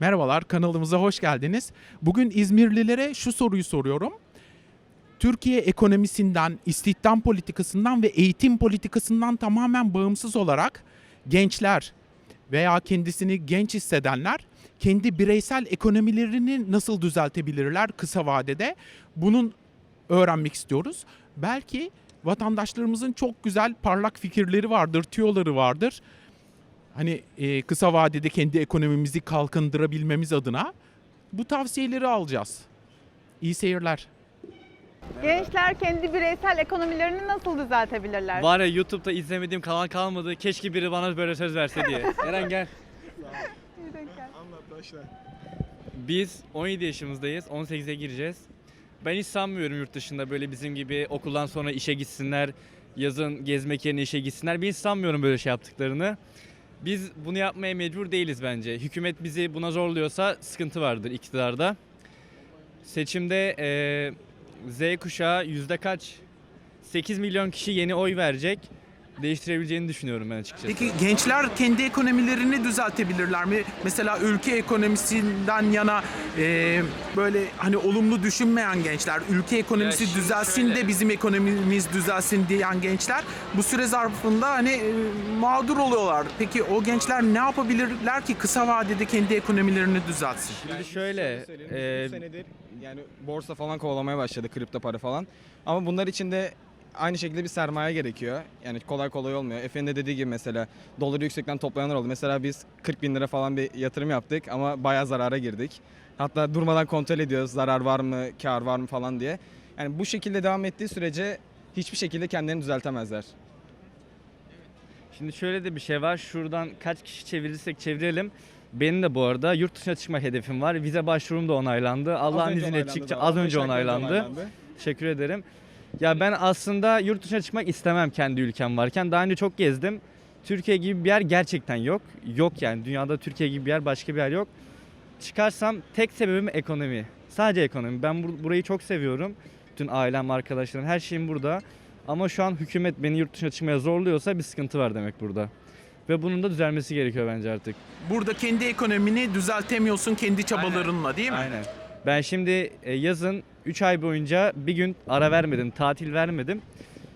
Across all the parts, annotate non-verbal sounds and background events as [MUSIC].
Merhabalar, kanalımıza hoş geldiniz. Bugün İzmirlilere şu soruyu soruyorum. Türkiye ekonomisinden, istihdam politikasından ve eğitim politikasından tamamen bağımsız olarak gençler veya kendisini genç hissedenler kendi bireysel ekonomilerini nasıl düzeltebilirler kısa vadede? Bunun öğrenmek istiyoruz. Belki vatandaşlarımızın çok güzel parlak fikirleri vardır, tüyoları vardır. Hani e, kısa vadede kendi ekonomimizi kalkındırabilmemiz adına bu tavsiyeleri alacağız. İyi seyirler. Gençler kendi bireysel ekonomilerini nasıl düzeltebilirler? Var ya YouTube'da izlemediğim kanal kalmadı. Keşke biri bana böyle söz verse diye. [LAUGHS] Eren gel. Biz 17 yaşımızdayız. 18'e gireceğiz. Ben hiç sanmıyorum yurt dışında böyle bizim gibi okuldan sonra işe gitsinler. Yazın gezmek yerine işe gitsinler. Ben hiç sanmıyorum böyle şey yaptıklarını. Biz bunu yapmaya mecbur değiliz bence. Hükümet bizi buna zorluyorsa sıkıntı vardır iktidarda. Seçimde eee, Z kuşağı yüzde kaç? 8 milyon kişi yeni oy verecek. Değiştirebileceğini düşünüyorum ben açıkçası. Peki gençler kendi ekonomilerini düzeltebilirler mi? Mesela ülke ekonomisinden yana e, böyle hani olumlu düşünmeyen gençler, ülke ekonomisi şimdi düzelsin şöyle. de bizim ekonomimiz düzelsin diyen gençler bu süre zarfında hani e, mağdur oluyorlar. Peki o gençler ne yapabilirler ki kısa vadede kendi ekonomilerini düzeltsin? Şimdi şöyle, söyleyeyim, bu senedir yani borsa falan kovalamaya başladı kripto para falan. Ama bunlar için de aynı şekilde bir sermaye gerekiyor. Yani kolay kolay olmuyor. Efe'nin de dediği gibi mesela doları yüksekten toplayanlar oldu. Mesela biz 40 bin lira falan bir yatırım yaptık ama bayağı zarara girdik. Hatta durmadan kontrol ediyoruz zarar var mı, kar var mı falan diye. Yani bu şekilde devam ettiği sürece hiçbir şekilde kendilerini düzeltemezler. şimdi şöyle de bir şey var. Şuradan kaç kişi çevirirsek çevirelim. Benim de bu arada yurt dışına çıkma hedefim var. Vize başvurum da onaylandı. Allah'ın izniyle çıkacak. Az önce onaylandı. Teşekkür ederim. Ya ben aslında yurt dışına çıkmak istemem kendi ülkem varken. Daha önce çok gezdim. Türkiye gibi bir yer gerçekten yok. Yok yani dünyada Türkiye gibi bir yer başka bir yer yok. Çıkarsam tek sebebim ekonomi. Sadece ekonomi. Ben bur- burayı çok seviyorum. Bütün ailem, arkadaşlarım, her şeyim burada. Ama şu an hükümet beni yurt dışına çıkmaya zorluyorsa bir sıkıntı var demek burada. Ve bunun da düzelmesi gerekiyor bence artık. Burada kendi ekonomini düzeltemiyorsun kendi çabalarınla değil mi? Aynen. Ben şimdi e, yazın 3 ay boyunca bir gün ara vermedim, tatil vermedim.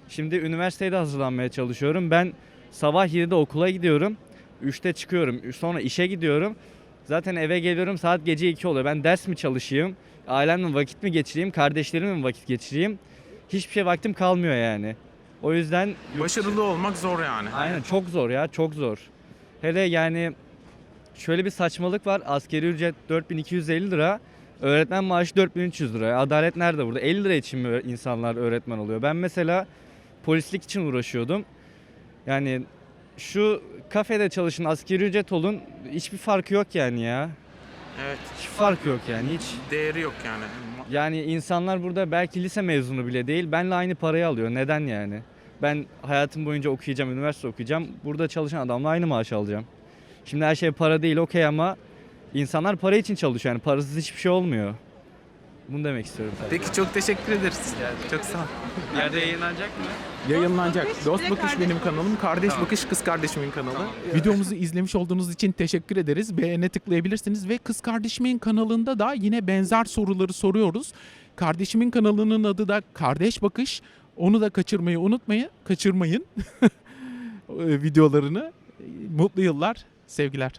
Şimdi üniversitede hazırlanmaya çalışıyorum. Ben sabah 7'de okula gidiyorum. 3'te çıkıyorum. Sonra işe gidiyorum. Zaten eve geliyorum saat gece 2 oluyor. Ben ders mi çalışayım? Ailemle vakit mi geçireyim? Kardeşlerimle mi vakit geçireyim? Hiçbir şey vaktim kalmıyor yani. O yüzden Başarılı olmak zor yani. Aynen çok zor ya çok zor. Hele yani şöyle bir saçmalık var. Askeri ücret 4250 lira. Öğretmen maaşı 4300 lira. Adalet nerede burada? 50 lira için mi insanlar öğretmen oluyor? Ben mesela polislik için uğraşıyordum. Yani şu kafede çalışın askeri ücret olun hiçbir farkı yok yani ya. Evet. Hiç farkı yok yani hiç. Değeri yok yani. Yani insanlar burada belki lise mezunu bile değil. Benle aynı parayı alıyor. Neden yani? Ben hayatım boyunca okuyacağım, üniversite okuyacağım. Burada çalışan adamla aynı maaş alacağım. Şimdi her şey para değil okey ama insanlar para için çalışıyor. Yani parasız hiçbir şey olmuyor. Bunu demek istiyorum sadece. Peki çok teşekkür ederiz. Çok sağ ol. Bir yerde yayınlanacak mı? Yayınlanacak. Bakış, Dost bir de Bakış Kardeş benim Bakış. kanalım. Kardeş Bakış kız kardeşimin kanalı. Videomuzu izlemiş olduğunuz için teşekkür ederiz. Beğene tıklayabilirsiniz ve kız kardeşimin kanalında da yine benzer soruları soruyoruz. Kardeşimin kanalının adı da Kardeş Bakış. Onu da kaçırmayı unutmayın. Kaçırmayın [LAUGHS] videolarını. Mutlu yıllar. Sevgiler.